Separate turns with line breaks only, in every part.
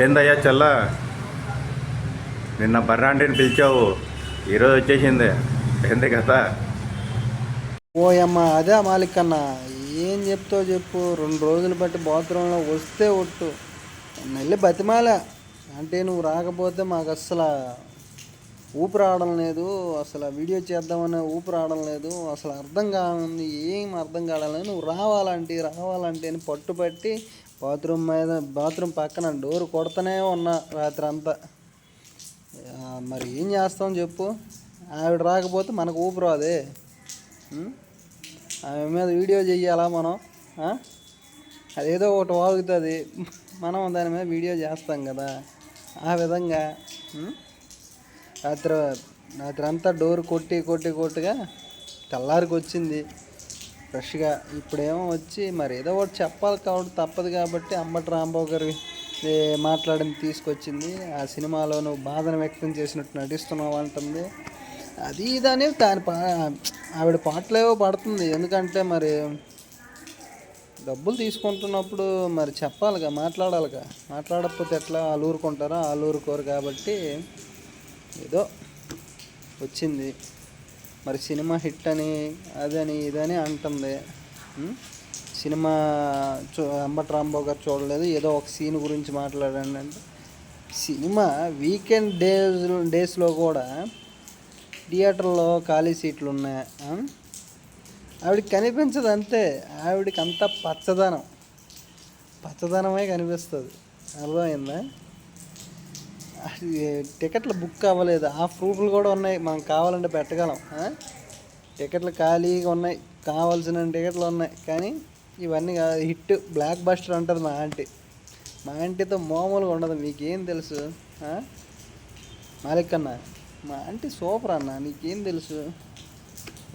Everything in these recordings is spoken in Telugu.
ఏందయ్యా చల్ల? నిన్న బర్రాంటిని పిలిచావు. ఈరోజు వచ్చేసింది. ఏంది కదా
ఓయమ్మ అదే మాలిక్ అన్న ఏం చెప్తావు చెప్పు. రెండు రోజులు బట్టి బాత్రూంలో వస్తే ఒట్టు. నెల్లి బతిమాల. అంటే నువ్వు రాకపోతే మాకు అస్సలు ఊపిరి ఆడడం లేదు అసలు వీడియో చేద్దామనే ఊపిరి ఆడడం లేదు అసలు అర్థం కానుంది ఏం అర్థం కావడం లేదు నువ్వు రావాలంటే రావాలంటే అని పట్టుపట్టి బాత్రూమ్ మీద బాత్రూమ్ పక్కన డోర్ కొడతనే ఉన్నా రాత్రి అంతా మరి ఏం చేస్తాం చెప్పు? ఆవిడ రాకపోతే మనకు ఊపిరి అదే ఆమె మీద వీడియో చెయ్యాలా మనం? అదేదో ఒకటి వాగుతుంది. మనం దాని మీద వీడియో చేస్తాం కదా. ఆ విధంగా రాత్రి రాత్రి అంతా డోర్ కొట్టి కొట్టి కొట్టుగా తెల్లారికి వచ్చింది. ఫ్రెష్గా. ఇప్పుడేమో వచ్చి మరి ఏదో ఒకటి చెప్పాలి కాబట్టి తప్పదు కాబట్టి అంబటి రాంబాబు గారు మాట్లాడిన తీసుకొచ్చింది. ఆ సినిమాలో నువ్వు బాధను వ్యక్తం చేసినట్టు నటిస్తున్నావు అంటుంది. అది ఇదని దాని పా ఆవిడ పాటలేవో పడుతుంది. ఎందుకంటే మరి డబ్బులు తీసుకుంటున్నప్పుడు మరి చెప్పాలిగా మాట్లాడాలిగా. మాట్లాడకపోతే ఎట్లా? వాళ్ళు ఊరుకుంటారా వాళ్ళు ఊరుకోరు కాబట్టి ఏదో వచ్చింది. మరి సినిమా హిట్ అని అదని ఇదని అంటుంది. సినిమా చూ అంబట్ రాంబాబు గారు చూడలేదు. ఏదో ఒక సీన్ గురించి మాట్లాడండి అంటే. సినిమా వీకెండ్ డేస్ డేస్లో కూడా థియేటర్లో ఖాళీ సీట్లు ఉన్నాయి. ఆవిడకి కనిపించదు అంతే. ఆవిడకి అంత పచ్చదనం. పచ్చదనమే కనిపిస్తుంది. అర్థమైందా? టికెట్లు బుక్ అవ్వలేదు ఆ ప్రూఫ్లు కూడా ఉన్నాయి. మనం కావాలంటే పెట్టగలం. టికెట్లు ఖాళీగా ఉన్నాయి. కావాల్సిన టికెట్లు ఉన్నాయి. కానీ ఇవన్నీ కాదు. హిట్ బ్లాక్ బస్టర్ అంటారు మా ఆంటీ. మా ఆంటీతో మామూలుగా ఉండదు. మీకేం తెలుసు? మాలిక్ అన్న మా ఆంటీ సూపర్ అన్న. నీకేం తెలుసు?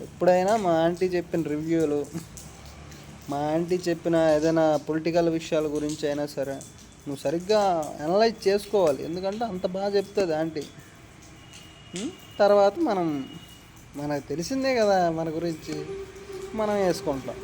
ఎప్పుడైనా మా ఆంటీ చెప్పిన రివ్యూలు మా ఆంటీ చెప్పిన ఏదైనా పొలిటికల్ విషయాల గురించి అయినా సరే నువ్వు సరిగ్గా అనలైజ్ చేసుకోవాలి. ఎందుకంటే అంత బాగా చెప్తుంది ఆంటీ. తర్వాత మనం మనకు తెలిసిందే కదా మన గురించి. మనం వేసుకుంటాం.